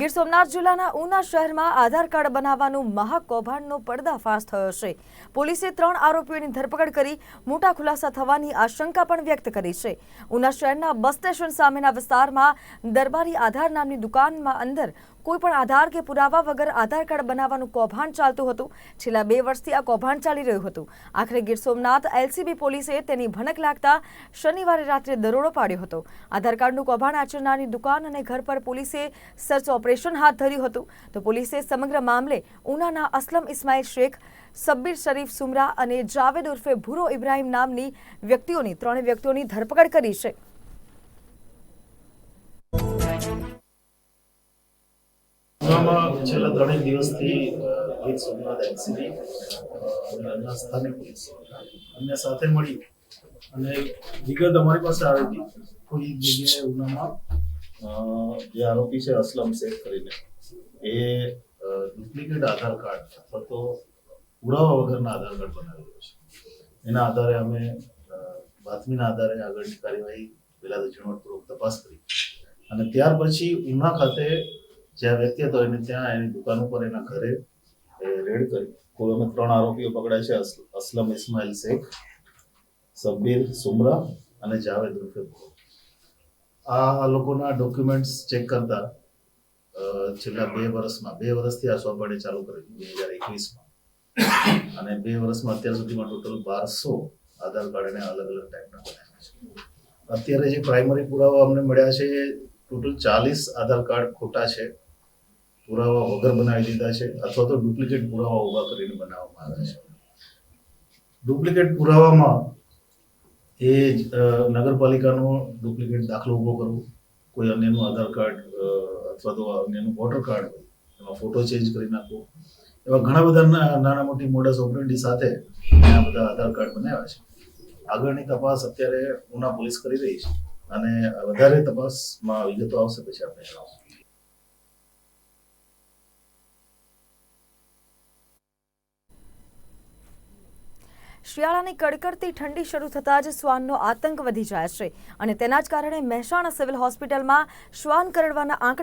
ગીર સોમનાથ જિલ્લાના ઉના શહેરમાં આધાર કાર્ડ બનાવવાનું મહાકૌભાંડનો પર્દાફાશ થયો છે. પોલીસે ત્રણ આરોપીઓની ધરપકડ કરી મોટા ખુલાસા થવાની આશંકા પણ વ્યક્ત કરી છે. ઉના શહેરના બસ સ્ટેશન સામેના વિસ્તારમાં દરબારી આધાર નામની દુકાનમાં અંદર કોઈ પણ આધાર કે પુરાવા વગર આધાર કાર્ડ બનાવવાનું કૌભાંડ ચાલતું હતું. છેલ્લા બે વર્ષથી આ કૌભાંડ ચાલી રહ્યું હતું. આખરે ગીર સોમનાથ એલસીબી પોલીસે તેની ભનક લાગતા શનિવારે રાત્રે દરોડો પાડ્યો હતો. આધાર કાર્ડનું કૌભાંડ આચરનારની દુકાન અને ઘર પર પોલીસે સર્ચ ઓપરેશન હાથ ધર્યું હતું. તો પોલીસે સમગ્ર મામલે ઉનાના અસલમ ઇસ્માઇલ શેખ, સબ્બીર શરીફ સુમરા અને જાવેદ ઉર્ફે ભૂરો ઇબ્રાહિમ નામની વ્યક્તિઓની ત્રણ વ્યક્તિઓની ધરપકડ કરી છે. છેલ્લા ત્રણેક દિવસથી ગીર સોમનાથ એનસીબી અને સ્થાનિક પોલીસ અમને સાથે મળી અને વિગત અમારી પાસે આવી હતી કોઈ જગ્યાએ ઉનામાં જે આરોપી છે અસલમ શેખ કરીને, એ ડુપ્લિકેટ આધાર કાર્ડ અથવા તો પુરાવા વગરના આધાર કાર્ડ બનાવેલો છે. એના આધારે અમે બાતમીના આધારે આગળની કાર્યવાહી પહેલા તો ઝીણવટપૂર્વક તપાસ કરી. અને ત્યાર પછી ઉના ખાતે જ્યાં વ્યક્તિ હતો એને ત્યાં એની દુકાન ઉપર એના ઘરે રેડ કરી. કુલ અમે ત્રણ આરોપીઓ પકડાય છે અસલમ ઇસ્માઇલ શેખ સબ્બીર સુમરા અને જાવેદ ભૂરો. આ લોકોના ડોક્યુમેન્ટ્સ ચેક કરતા છેલ્લા બે વર્ષમાં, બે વર્ષથી આ સોપાડી ચાલુ કરી બે હજાર એકવીસમાં. અને બે વર્ષમાં અત્યાર સુધીમાં ટોટલ બારસો આધાર કાર્ડ એને અલગ અલગ ટાઈપના બનાવ્યા છે. અત્યારે જે પ્રાઇમરી પુરાવા અમને મળ્યા છે એ ટોટલ ચાલીસ આધાર કાર્ડ ખોટા છે. પુરાવા વગર બનાવી દીધા છે, અથવા તો ડુપ્લિકેટ પુરાવા ઊભા કરીને બનાવવામાં આવ્યા છે. ડુપ્લિકેટ પુરાવામાં એ જ, નગરપાલિકાનો ડુપ્લિકેટ દાખલો ઊભો કરવો. કોઈ અન્યનું આધાર કાર્ડ અથવા તો અન્યનું વોટર કાર્ડ એમાં ફોટો ચેન્જ કરી નાખવો. એવા ઘણા બધા નાના મોટી મોડસ ઓપરેન્ડી સાથે આ બધા આધાર કાર્ડ બનાવ્યા છે. આગળની તપાસ અત્યારે ઉના પોલીસ કરી રહી છે. અને વધારે તપાસમાં વિગતો આવશે પછી આપણે જણાવશું. શિયાળાની કડકડતી ઠંડી શરૂ થતાં જ શ્વાનનો આતંક વધી જાય છે. અને તેના જ કારણે મહેસાણા સિવિલ હોસ્પિટલમાં શ્વાન કરડવાના આંકડા